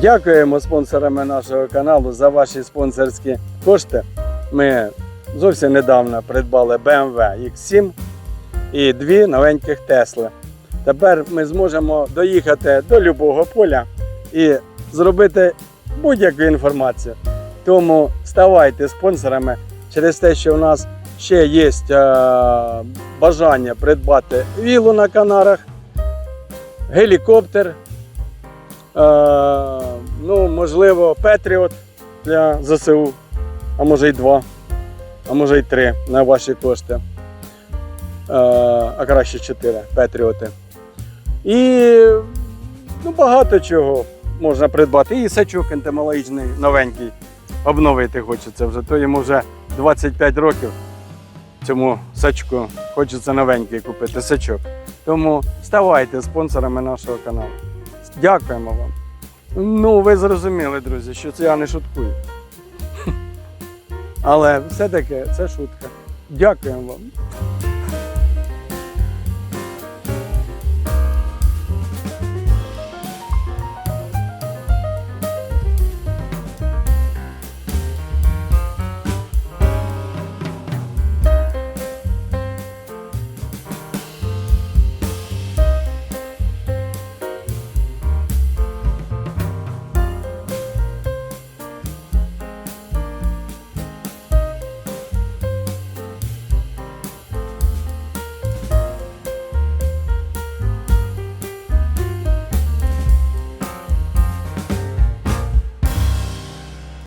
Дякуємо спонсорами нашого каналу за ваші спонсорські кошти. Ми зовсім недавно придбали BMW X7 і дві новеньких Тесли. Тепер ми зможемо доїхати до любого поля і зробити будь-яку інформацію. Тому ставайте спонсорами через те, що у нас ще є е, бажання придбати вілу на Канарах, гелікоптер, ну, можливо, Петріот для ЗСУ, а може й два, а може й три на ваші кошти. Е, а краще чотири Петріоти. І ну, багато чого можна придбати. І сачок ентомологічний новенький. Обновити хочеться вже. То йому вже 25 років. Цьому сачку хочеться новенький купити сачок. Тому ставайте спонсорами нашого каналу. Дякуємо вам. Ну, ви зрозуміли, друзі, що це я не шуткую. Але все-таки це шутка. Дякуємо вам.